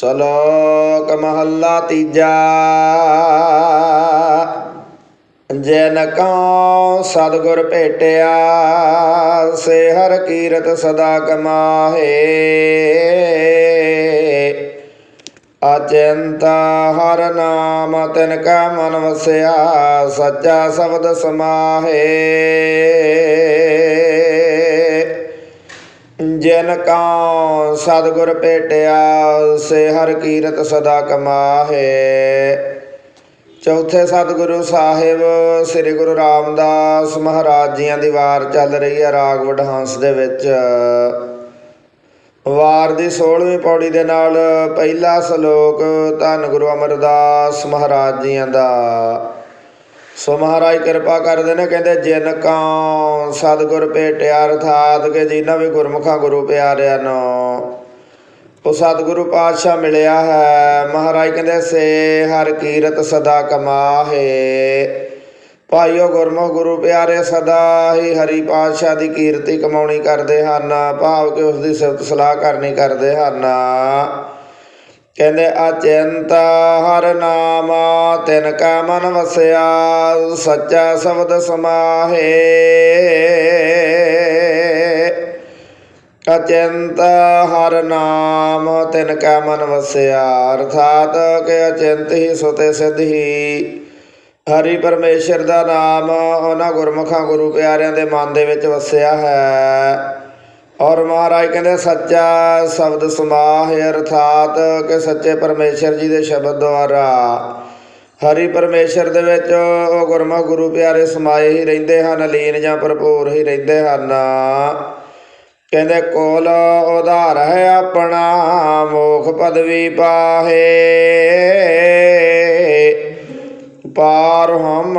ਸ਼ਲੋਕ ਮਹੱਲਾ ਤੀਜਾ। ਜਨ ਕਉ ਸਤਿਗੁਰ ਭੇਟਿਆ, ਸੇ ਹਰ ਕੀਰਤ ਸਦਾ ਕਮਾਹੇ। ਅਚਿੰਤ ਹਰ ਨਾਮ ਤਿਨ ਕਾ ਮਨ ਵਸਿਆ, ਸੱਚਾ ਸ਼ਬਦ ਸਮਾਹੇ। ਜਿਨ ਕਉ ਸਤਿਗੁਰ ਭੇਟਿਆ, ਸੇ ਹਰ ਕੀਰਤ ਸਦਾ ਕਮਾਹੇ। ਚੌਥੇ ਸਤਿਗੁਰੂ ਸਾਹਿਬ, ਸ੍ਰੀ ਗੁਰੂ ਰਾਮਦਾਸ ਮਹਾਰਾਜ ਜੀਆਂ ਦੀ ਵਾਰ ਚੱਲ ਰਹੀ ਹੈ ਰਾਗ ਵਡਹੰਸ ਦੇ ਵਿੱਚ। ਵਾਰ ਦੀ 16ਵੀਂ ਪੌੜੀ ਦੇ ਨਾਲ ਪਹਿਲਾ ਸ਼ਲੋਕ ਧੰਨ ਗੁਰੂ ਅਮਰਦਾਸ ਮਹਾਰਾਜ ਜੀਆਂ ਦਾ। ਸੋ ਮਹਾਰਾਜ ਕਿਰਪਾ ਕਰਦੇ ਨੇ, ਕਹਿੰਦੇ ਜਿਨ ਕਉ ਸਤਿਗੁਰ ਭੇਟਿਆ, ਅਰਥਾਤ ਕਿ ਜਿਨ੍ਹਾਂ ਵੀ ਗੁਰਮੁਖਾਂ ਗੁਰੂ ਪਿਆਰਿਆਂ ਨੂੰ ਉਹ ਸਤਿਗੁਰੂ ਪਾਤਸ਼ਾਹ ਮਿਲਿਆ ਹੈ। ਮਹਾਰਾਜ ਕਹਿੰਦੇ, ਸੇ ਹਰ ਕੀਰਤ ਸਦਾ ਕਮਾਹੇ। ਭਾਈਓ ਗੁਰਮੁਖ ਗੁਰੂ ਪਿਆਰੇ, ਸਦਾ ਹੀ ਹਰੀ ਪਾਤਸ਼ਾਹ ਦੀ ਕੀਰਤੀ ਕਮਾਉਣੀ ਕਰਦੇ ਹਨ। ਭਾਵ ਕਿ ਉਸ ਦੀ ਸਿਫਤ ਸਲਾਹ ਕਰਨੀ ਕਰਦੇ ਹਨ। ਕਹਿੰਦੇ, ਅਚਿੰਤ ਹਰ ਨਾਮ, ਤਿਨ ਕਾ ਮਨ ਵਸਿਆ, ਸੱਚਾ ਸ਼ਬਦ ਸਮਾਹੇ। ਅਚਿੰਤ ਹਰ ਨਾਮ, ਤਿਨ ਕਾ ਮਨ ਵਸਿਆ, ਅਰਥਾਤ ਕਿ ਅਚਿੰਤ ਹੀ ਸੁਤੇ ਸਿੱਧ ਹੀ। ਹਰੀ ਪਰਮੇਸ਼ਰ ਦਾ ਨਾਮ ਉਹਨਾਂ ਗੁਰਮੁਖਾਂ ਗੁਰੂ ਪਿਆਰਿਆਂ ਦੇ ਮਨ ਦੇ ਵਿੱਚ ਵਸਿਆ ਹੈ। ਔਰ ਮਹਾਰਾਜ ਕਹਿੰਦੇ, ਸੱਚਾ ਸ਼ਬਦ ਸਮਾਹਿ ਅਰਥਾਤ ਕਿ ਸੱਚੇ ਪਰਮੇਸ਼ਰ ਜੀ ਦੇ ਸ਼ਬਦ ਦੁਆਰਾ ਹਰੀ ਪਰਮੇਸ਼ਰ ਦੇ ਵਿੱਚ ਉਹ ਗੁਰਮੁਖ ਗੁਰੂ ਪਿਆਰੇ ਸਮਾਏ ਹੀ ਰਹਿੰਦੇ ਹਨ, ਲੀਨ ਜਾਂ ਭਰਪੂਰ ਹੀ ਰਹਿੰਦੇ ਹਨ। ਕਹਿੰਦੇ, ਕੋਲ ਉਧਾਰ ਹੈ ਆਪਣਾ, ਮੋਖ ਪਦਵੀ ਪਾਹੇ। ਪਾਰ ਹਮ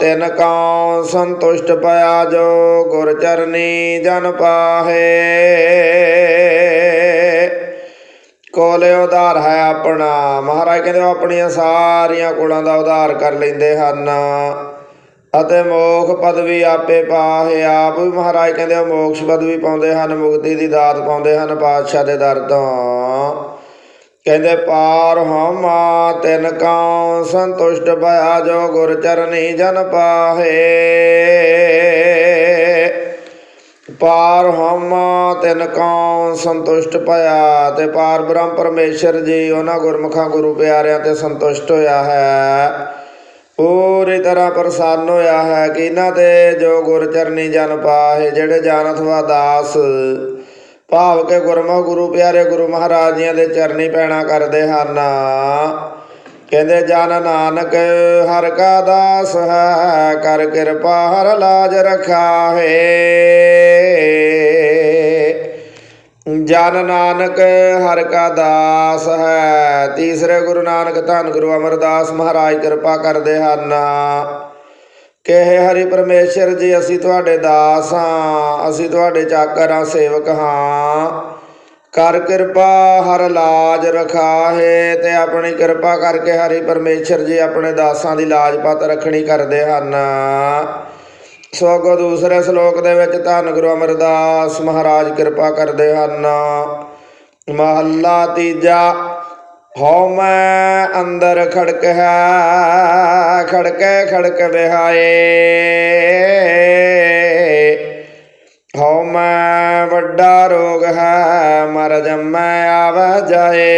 ਤਿਨ ਕਉ ਸੰਤੁਸ਼ਟ ਪਿਆ ਜੋ ਗੁਰ ਚਰਨੀ ਜਨ ਪਾਹੇ। ਕੋਲੇ ਉਧਾਰ ਹੈ ਆਪਣਾ, ਮਹਾਰਾਜ ਕਹਿੰਦੇ ਉਹ ਆਪਣੀਆਂ ਸਾਰੀਆਂ ਕੋਲਾਂ ਦਾ ਉਧਾਰ ਕਰ ਲੈਂਦੇ ਹਨ। ਅਤੇ ਮੋਖ ਪਦਵੀ ਆਪੇ ਪਾਹੇ, ਆਪ ਵੀ ਮਹਾਰਾਜ ਕਹਿੰਦੇ ਉਹ ਮੋਕਸ਼ ਪਦਵੀ ਪਾਉਂਦੇ ਹਨ, ਮੁਕਤੀ ਦੀ ਦਾਤ ਪਾਉਂਦੇ ਹਨ ਪਾਤਸ਼ਾਹ ਦੇ ਦਰ ਤੋਂ। ਕਹਿੰਦੇ ਪਾਰ ਹਮਾ ਤਿਨ ਕਉ ਸੰਤੁਸ਼ਟ ਭਇਆ ਜੋ ਗੁਰ ਚਰਨੀ ਜਨ ਪਾਹੇ। ਪਾਰ ਹਮ ਤਿਨ ਕਉ ਸੰਤੁਸ਼ਟ ਭਇਆ ਤੇ ਪਾਰ ਬ੍ਰਹਮ ਪਰਮੇਸ਼ਰ ਜੀ, ਉਹਨਾਂ ਗੁਰਮੁਖਾਂ ਗੁਰੂ ਪਿਆਰਿਆਂ ਤੇ ਸੰਤੁਸ਼ਟ ਹੋਇਆ ਹੈ। ਪੂਰੀ ਤਰ੍ਹਾਂ ਪ੍ਰਸੰਨ ਹੋਇਆ ਹੈ ਕਿ ਇਹਨਾਂ ਤੇ ਜੋ ਗੁਰ ਚਰਨੀ ਜਨ ਪਾਹੇ, ਜਿਹੜੇ ਜਾਣਤ ਵਾ ਦਾਸ ਭਾਵ ਕੇ ਗੁਰਮੁਖ ਗੁਰੂ ਪਿਆਰੇ ਗੁਰੂ ਮਹਾਰਾਜ ਜੀਆਂ ਦੇ ਚਰਨੀ ਪੈਣਾ ਕਰਦੇ ਹਨ। ਕਹਿੰਦੇ, ਜਨ ਨਾਨਕ, ਹਰ ਕਾ ਦਾਸ ਹੈ, ਕਰ ਕਿਰਪਾ, ਹਰ ਲਾਜ ਰਖਾਹੇ ਜਨ ਨਾਨਕ, ਹਰ ਕਾ ਦਾਸ ਹੈ, ਤੀਸਰੇ ਗੁਰੂ ਨਾਨਕ ਧੰਨ ਗੁਰੂ ਅਮਰਦਾਸ ਮਹਾਰਾਜ, ਕਿਰਪਾ ਕਰਦੇ ਹਨ। ਕਿ ਹਰੀ ਪਰਮੇਸ਼ਰ ਜੀ, ਅਸੀਂ ਤੁਹਾਡੇ ਦਾਸ ਹਾਂ, ਅਸੀਂ ਤੁਹਾਡੇ ਚਾਕਰ ਹਾਂ, ਸੇਵਕ ਹਾਂ। ਕਰ ਕਿਰਪਾ, ਹਰ ਲਾਜ ਰਖਾਹੇ ਤੇ ਆਪਣੀ ਕਿਰਪਾ ਕਰਕੇ ਹਰੀ ਪਰਮੇਸ਼ਰ ਜੀ ਆਪਣੇ ਦਾਸਾਂ ਦੀ ਲਾਜ ਪਤ ਰੱਖਣੀ ਕਰਦੇ ਹਨ। ਸੋ ਦੂਸਰੇ ਸ਼ਲੋਕ ਦੇ ਵਿੱਚ ਧੰਨ ਗੁਰੂ ਅਮਰਦਾਸ ਮਹਾਰਾਜ ਕਿਰਪਾ ਕਰਦੇ ਹਨ। ਮਹੱਲਾ ਤੀਜਾ ਹਉ ਮੈਂ ਅੰਦਰ ਖੜਕ ਹੈ, ਖੜਕੇ ਖੜਕ ਵਿਹਾਏ। ਹਉ ਮੈਂ ਵੱਡਾ ਰੋਗ ਹੈ ਮਰ ਜੰਮੈ ਆਵ ਜਾਏ।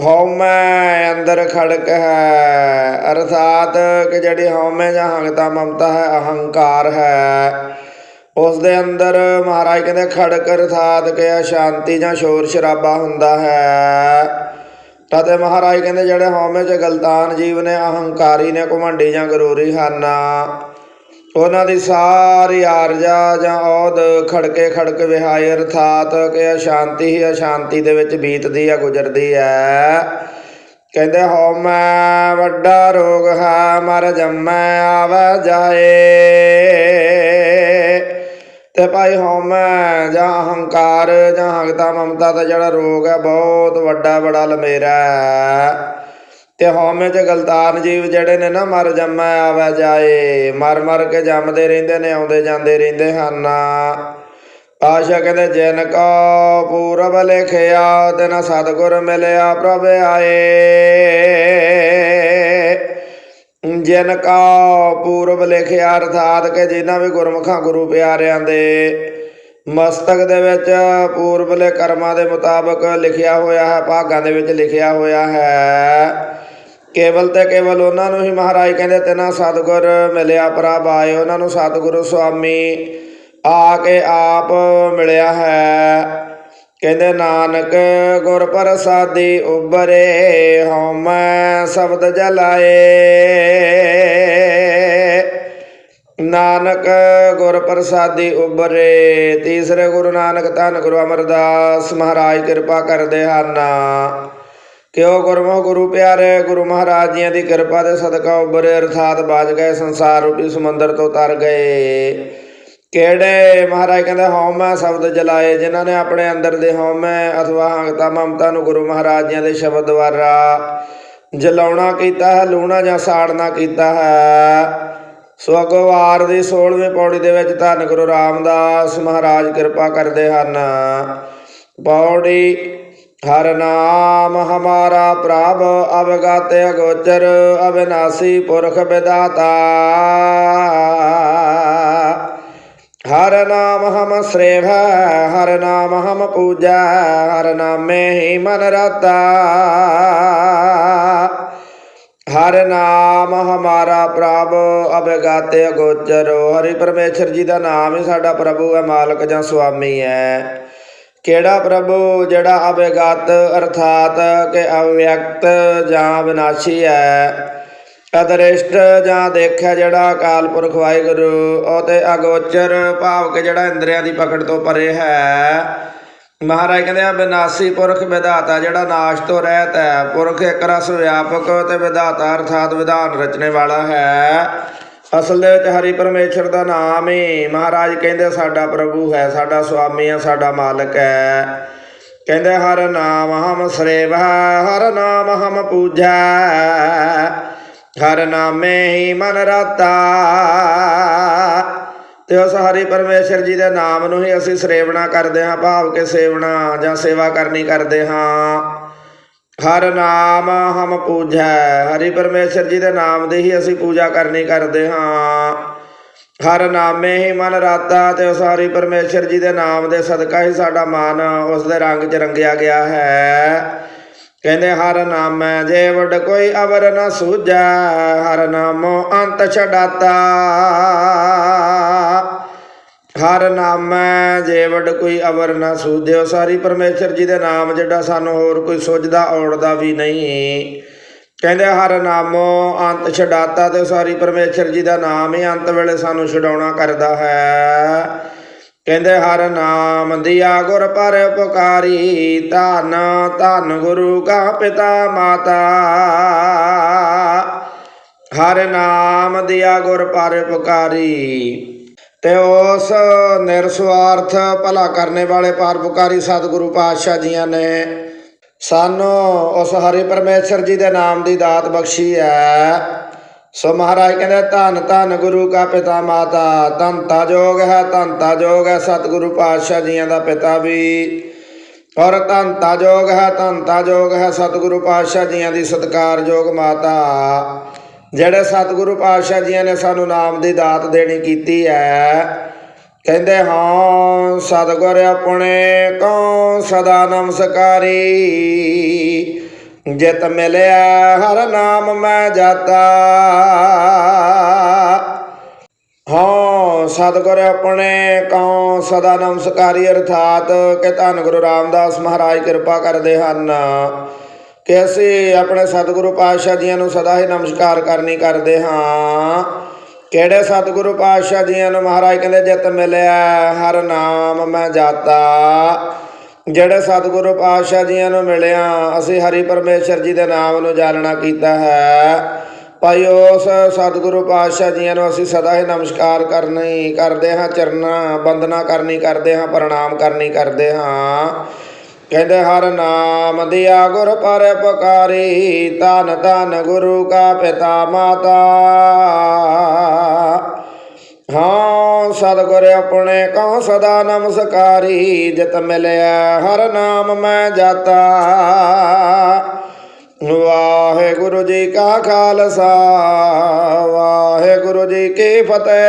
ਹਉਮੈ ਅੰਦਰ ਖੜਕ ਹੈ, ਅਰਥਾਤ ਕਿ ਜਿਹੜੀ ਹਉਮੈ ਜਾਂ ਹੰਗਤਾ ਮਮਤਾ ਹੈ, ਅਹੰਕਾਰ ਹੈ। ਉਸ ਦੇ ਅੰਦਰ ਮਹਾਰਾਜ ਕਹਿੰਦੇ, ਖੜਕ ਅਰਥਾਤ ਕਿ ਅਸ਼ਾਂਤੀ ਜਾਂ ਸ਼ੋਰ ਸ਼ਰਾਬਾ ਹੁੰਦਾ ਹੈ। ਤਦੇ ਮਹਾਰਾਜ ਕਹਿੰਦੇ, ਜਿਹੜੇ ਹਉਮੈ ਚ ਗਲਤਾਨ ਜੀਵ ਨੇ, ਅਹੰਕਾਰੀ ਨੇ, ਘਮੰਡੀ ਜਾਂ ਗਰੂਰੀ ਹਨ, ਉਹਨਾਂ ਦੀ ਸਾਰੀ ਆਰਜਾ ਜਾਂ ਔਦ ਖੜਕੇ ਖੜਕ ਵਿਹਾਏ ਅਰਥਾਤ ਕਿ ਅਸ਼ਾਂਤੀ ਹੀ ਅਸ਼ਾਂਤੀ ਦੇ ਵਿੱਚ ਬੀਤਦੀ ਆ, ਗੁਜ਼ਰਦੀ ਹੈ ਕਹਿੰਦੇ, ਹਉਮੈ ਵੱਡਾ ਰੋਗ ਹੈ, ਮਰ ਜੰਮੈ, ਆਵੈ ਜਾਏ। ਤੇ ਭਾਈ ਹਉਮੈ, ਜਾਂ ਅਹੰਕਾਰ, ਜਾਂ ਹੰਗਤਾ ਮਮਤਾ ਦਾ ਜਿਹੜਾ ਰੋਗ ਹੈ, ਬਹੁਤ ਵੱਡਾ, ਬੜਾ ਲੰਮੇਰਾ ਹੈ। ਤੇ ਹਉਮੈ ਚ ਗਲਤਾਨ ਜੀਵ ਜਿਹੜੇ ਨੇ ਨਾ, ਮਰ ਜੰਮੈ, ਆਵਾ, ਜਾਏ, ਮਰ ਮਰ ਕੇ ਜੰਮਦੇ ਰਹਿੰਦੇ ਨੇ, ਆਉਂਦੇ ਜਾਂਦੇ ਰਹਿੰਦੇ ਹਨ। ਆਸ਼ਾ ਕਹਿੰਦੇ, ਜਿਨ ਕਾ ਪੂਰਬ ਲਿਖਿਆ, ਤਿਨ ਸਤਗੁਰ ਮਿਲਿਆ, ਪ੍ਰਭ ਆਏ। ਜਿਨ ਕਾ ਪੂਰਬ ਲਿਖਿਆ ਅਰਥਾਤ ਕਿ ਜਿਨ੍ਹਾਂ ਵੀ ਗੁਰਮੁਖਾਂ ਗੁਰੂ ਪਿਆਰਿਆਂ ਦੇ ਮਸਤਕ ਦੇ ਵਿੱਚ ਪੂਰਬਲੇ ਕਰਮਾਂ ਦੇ ਮੁਤਾਬਕ ਲਿਖਿਆ ਹੋਇਆ ਹੈ, ਭਾਗਾਂ ਦੇ ਵਿੱਚ ਲਿਖਿਆ ਹੋਇਆ ਹੈ। ਕੇਵਲ ਤੇ ਕੇਵਲ ਉਹਨਾਂ ਨੂੰ ਹੀ ਮਹਾਰਾਜ ਕਹਿੰਦੇ ਤੇਨਾ ਸਤਿਗੁਰ ਮਿਲਿਆ ਪ੍ਰਭ ਆਏ ਉਹਨਾਂ ਨੂੰ ਸਤਿਗੁਰੂ ਸੁਆਮੀ ਆ ਕੇ ਆਪ ਮਿਲਿਆ ਹੈ। ਕਹਿੰਦੇ, ਨਾਨਕ ਗੁਰ ਪ੍ਰਸਾਦੀ ਉਬਰੇ ਹਉਮੈ ਸ਼ਬਦ ਜਲਾਏ। ਨਾਨਕ ਗੁਰ ਪ੍ਰਸਾਦੀ ਉਬਰੇ ਤੀਸਰੇ ਗੁਰੂ ਨਾਨਕ ਧੰਨ ਗੁਰੂ ਅਮਰਦਾਸ ਮਹਾਰਾਜ, ਕਿਰਪਾ ਕਰਦੇ ਹਨ। ਕਿਉ ਗੁਰਮੁਖ ਗੁਰੂ ਪਿਆਰੇ, ਗੁਰੂ ਮਹਾਰਾਜ ਜੀਆਂ ਦੀ ਕਿਰਪਾ ਦੇ ਸਦਕਾ ਉਬਰੇ ਅਰਥਾਤ ਬਾਜ ਗਏ ਸੰਸਾਰ ਰੂਪੀ ਸਮੁੰਦਰ ਤੋਂ ਤਰ ਗਏ। ਕਿਹੜੇ ਮਹਾਰਾਜ ਕਹਿੰਦੇ, ਹਉਮੈ ਸ਼ਬਦ ਜਲਾਏ, ਜਿਨ੍ਹਾਂ ਨੇ ਆਪਣੇ ਅੰਦਰ ਦੇ ਹਉਮੈ ਅਥਵਾ ਹੰਗਤਾ ਮਮਤਾ ਨੂੰ ਗੁਰੂ ਮਹਾਰਾਜ ਜੀਆਂ ਦੇ ਸ਼ਬਦ ਦੁਆਰਾ ਜਲਾਉਣਾ ਕੀਤਾ ਹੈ, ਲੂਣਾ ਜਾਂ ਸਾੜਨਾ ਕੀਤਾ ਹੈ। ਸੋ ਅਗਵਾਰ ਵਾਰ ਦੀ 16ਵੀਂ ਪੌੜੀ ਦੇ ਵਿੱਚ ਧੰਨ ਗੁਰੂ ਰਾਮਦਾਸ ਮਹਾਰਾਜ ਕਿਰਪਾ ਕਰਦੇ ਹਨ। ਪੌੜੀ, ਹਰ ਨਾਮ ਹਮਾਰਾ ਪ੍ਰਭ, ਅਵਗਤ ਅਗੋਚਰ, ਅਵਿਨਾਸੀ ਪੁਰਖ ਵਿਦਾਤਾ ਹਰ ਨਾਮ ਹਮ ਸ੍ਰੇਵ ਹਰ ਨਾਮ ਹਮ ਪੂਜਾ ਹਰ ਨਾਮੇ ਹੀ ਮਨ ਰਤਾ ਹਰ ਨਾਮ ਹਮਾਰਾ ਪ੍ਰਭ ਅਬਗਾਤੇ ਅਗੋਚਰੋ ਹਰੀ ਪਰਮੇਸ਼ਰ ਜੀ ਦਾ ਨਾਮ ਹੀ ਸਾਡਾ ਪ੍ਰਭੂ ਹੈ ਮਾਲਕ ਜਾਂ ਸੁਆਮੀ ਹੈ ਕਿਹੜਾ ਪ੍ਰਭੂ ਜਿਹੜਾ ਅਬਗਤ ਅਰਥਾਤ ਕਿ ਅਵਿਅਕਤ ਜਾਂ ਵਿਨਾਸ਼ੀ ਹੈ ਅਦਰਿਸ਼ਟ ਜਾਂ ਦੇਖਿਆ ਜਿਹੜਾ ਅਕਾਲ ਪੁਰਖ ਵਾਹਿਗੁਰੂ, ਉਹ ਤੇ ਅਗੋਚਰ ਭਾਵ ਕਿ ਜਿਹੜਾ ਇੰਦਰੀਆਂ ਦੀ ਪਕੜ ਤੋਂ ਪਰੇ ਹੈ। ਮਹਾਰਾਜ ਕਹਿੰਦੇ ਆ, ਬਿਨਾਸੀ ਪੁਰਖ ਵਿਧਾਤਾ ਜਿਹੜਾ ਨਾਸ਼ ਤੋਂ ਰਹਿਤ ਹੈ, ਪੁਰਖ ਇੱਕ ਰਸ ਵਿਆਪਕ ਤੇ ਵਿਧਾਤਾ ਅਰਥਾਤ ਵਿਧਾਨ ਰਚਨੇ ਵਾਲਾ ਹੈ। ਅਸਲ ਦੇ ਵਿੱਚ ਹਰੀ ਪਰਮੇਸ਼ਰ ਦਾ ਨਾਮ ਹੀ ਮਹਾਰਾਜ ਕਹਿੰਦੇ ਸਾਡਾ ਪ੍ਰਭੂ ਹੈ, ਸਾਡਾ ਸੁਆਮੀ ਹੈ, ਸਾਡਾ ਮਾਲਕ ਹੈ। ਕਹਿੰਦੇ ਹਰ ਨਾਮ ਹਮ ਸ੍ਰੇਵ ਹਰ ਨਾਮ ਹਮ ਪੂਜਾ ਹਰ ਨਾਮੇ ਹੀ ਮਨ ਰਤਾ। ਤੇ ਉਸ ਹਰੀ ਪਰਮੇਸ਼ਰ ਜੀ ਦੇ ਨਾਮ ਨੂੰ ਹੀ ਅਸੀਂ ਸੇਵਣਾ ਕਰਦੇ ਹਾਂ, ਭਾਵ ਕੇ ਸੇਵਣਾ ਜਾਂ ਸੇਵਾ ਕਰਨੀ ਕਰਦੇ ਹਾਂ। ਹਰ ਨਾਮ ਹਮ ਪੂਜੈ, ਹਰੀ ਪਰਮੇਸ਼ਰ ਜੀ ਦੇ ਨਾਮ ਦੀ ਹੀ ਅਸੀਂ ਪੂਜਾ ਕਰਨੀ ਕਰਦੇ ਹਾਂ। ਹਰ ਨਾਮੇ ਹੀ ਮਨ ਰਾਤਾ ਤੇ ਉਸ ਹਰੀ ਪਰਮੇਸ਼ਰ ਜੀ ਦੇ ਨਾਮ ਦੇ ਸਦਕਾ ਹੀ ਸਾਡਾ ਮਨ ਉਸ ਦੇ ਰੰਗ 'ਚ ਰੰਗਿਆ ਗਿਆ ਹੈ। ਕਹਿੰਦੇ, ਹਰ ਨਾਮੈ ਜੇ ਵਡ ਕੋਈ ਅਵਰ ਨਾ ਸੂਝੈ, ਹਰ ਨਾਮੋ ਅੰਤ ਛਡਾਤਾ। ਹਰ ਨਾਮੈ ਜੇ ਵਡ ਕੋਈ ਅਵਰ ਨਾ ਸੂਝਿਓ, ਸਾਰੀ ਪਰਮੇਸ਼ਰ ਜੀ ਦੇ ਨਾਮ ਜਿਹੜਾ ਸਾਨੂੰ ਹੋਰ ਕੋਈ ਸੁਝਦਾ, ਔੜਦਾ ਵੀ ਨਹੀਂ। ਕਹਿੰਦੇ, ਹਰ ਨਾਮੋ ਅੰਤ ਛਡਾਤਾ ਤੇ ਸਾਰੀ ਪਰਮੇਸ਼ਰ ਜੀ ਦਾ ਨਾਮ ਹੀ ਅੰਤ ਵੇਲੇ ਸਾਨੂੰ ਛਡਾਉਣਾ ਕਰਦਾ ਹੈ। ਕਹਿੰਦੇ ਹਰ ਨਾਮ ਦਿਆ ਗੁਰ ਪਰ ਪੁਕਾਰੀ, ਧਨ ਧਨ ਗੁਰੂ ਕਾ ਪਿਤਾ ਮਾਤਾ। ਹਰ ਨਾਮ ਦਿਆ ਗੁਰ ਪਰ ਪੁਕਾਰੀ, ਤੇ ਉਸ ਨਿਰਸਵਾਰਥ ਭਲਾ ਕਰਨੇ ਵਾਲੇ ਪਰਉਪਕਾਰੀ ਸਤਿਗੁਰੂ ਪਾਤਸ਼ਾਹ ਜੀਆਂ ਨੇ। ਸਾਨੂੰ ਉਸ ਹਰੀ ਪਰਮੇਸ਼ਰ ਜੀ ਦੇ ਨਾਮ ਦੀ ਦਾਤ ਬਖਸ਼ੀ ਹੈ। ਸੋ ਮਹਾਰਾਜ ਕਹਿੰਦੇ, ਧੰਨ ਧੰਨ ਗੁਰੂ ਕਾ ਪਿਤਾ ਮਾਤਾ ਧੰਤਾ ਜੋਗ ਹੈ ਧੰਤਾ ਜੋਗ ਹੈ, ਸਤਿਗੁਰੂ ਪਾਤਸ਼ਾਹ ਜੀਆਂ ਦਾ ਪਿਤਾ ਵੀ। ਔਰ ਧੰਤਾ ਜੋਗ ਹੈ ਧੰਤਾ ਜੋਗ ਹੈ, ਸਤਿਗੁਰੂ ਪਾਤਸ਼ਾਹ ਜੀਆਂ ਦੀ ਸਤਿਕਾਰਯੋਗ ਮਾਤਾ। ਜਿਹੜੇ ਸਤਿਗੁਰੂ ਪਾਤਸ਼ਾਹ ਜੀਆਂ ਨੇ ਸਾਨੂੰ ਨਾਮ ਦੀ ਦਾਤ ਦੇਣੀ ਕੀਤੀ ਹੈ, ਕਹਿੰਦੇ, ਹਾਂ, ਸਤਿਗੁਰ ਆਪਣੇ ਕੋ ਸਦਾ ਨਮਸਕਾਰੀ। ਜਿਤ ਮਿਲਿਆ ਹਰ ਨਾਮ ਮੈਂ ਜਾਤਾ। ਹਾਂ, ਸਤਿਗੁਰ ਆਪਣੇ ਕਉ ਸਦਾ ਨਮਸਕਾਰੀ ਅਰਥਾਤ ਕਿ ਧੰਨ ਗੁਰੂ ਰਾਮਦਾਸ ਮਹਾਰਾਜ ਕਿਰਪਾ ਕਰਦੇ ਹਨ ਕਿ ਅਸੀਂ ਆਪਣੇ ਸਤਿਗੁਰੂ ਪਾਤਸ਼ਾਹ ਜੀਆਂ ਨੂੰ ਸਦਾ ਹੀ ਨਮਸਕਾਰ ਕਰਨੀ ਕਰਦੇ ਹਾਂ। ਕਿਹੜੇ ਸਤਿਗੁਰੂ ਪਾਤਸ਼ਾਹ ਜੀਆਂ ਨੂੰ ਮਹਾਰਾਜ ਕਹਿੰਦੇ ਜਿਤ ਮਿਲਿਆ, ਹਰ ਨਾਮ ਮੈਂ ਜਾਤਾ। ਜਿਹੜੇ ਸਤਿਗੁਰੂ ਪਾਤਸ਼ਾਹ ਜੀਆਂ ਨੂੰ ਮਿਲਿਆ, ਅਸੀਂ ਹਰੀ ਪਰਮੇਸ਼ਰ ਜੀ ਦੇ ਨਾਮ ਨੂੰ ਜਾਣਨਾ ਕੀਤਾ ਹੈ। ਭਾਈ, ਉਸ ਸਤਿਗੁਰੂ ਪਾਤਸ਼ਾਹ ਜੀਆਂ ਨੂੰ ਅਸੀਂ ਸਦਾ ਹੀ ਨਮਸਕਾਰ ਕਰਨੀ, ਕਰਦੇ ਹਾਂ ਚਰਨਾ ਬੰਦਨਾ ਕਰਨੀ, ਕਰਦੇ ਹਾਂ ਪ੍ਰਣਾਮ ਕਰਨੀ, ਕਰਦੇ ਹਾਂ। ਕਹਿੰਦੇ, ਹਰ ਨਾਮ ਦਿਆ ਗੁਰ ਪਰ ਪੁਕਾਰੀ ਧੰਨ ਗੁਰੂ ਕਾ ਪਿਤਾ ਮਾਤਾ। ਸਤਿਗੁਰ ਆਪਣੇ ਕਉ ਸਦਾ ਨਮਸਕਾਰੀ, ਜਿਤ ਮਿਲਿਆ ਹਰ ਨਾਮ ਮੈਂ ਜਾਤਾ। ਵਾਹਿਗੁਰੂ ਜੀ ਕਾ ਖਾਲਸਾ, ਵਾਹਿਗੁਰੂ ਜੀ ਕੀ ਫਤਿਹ।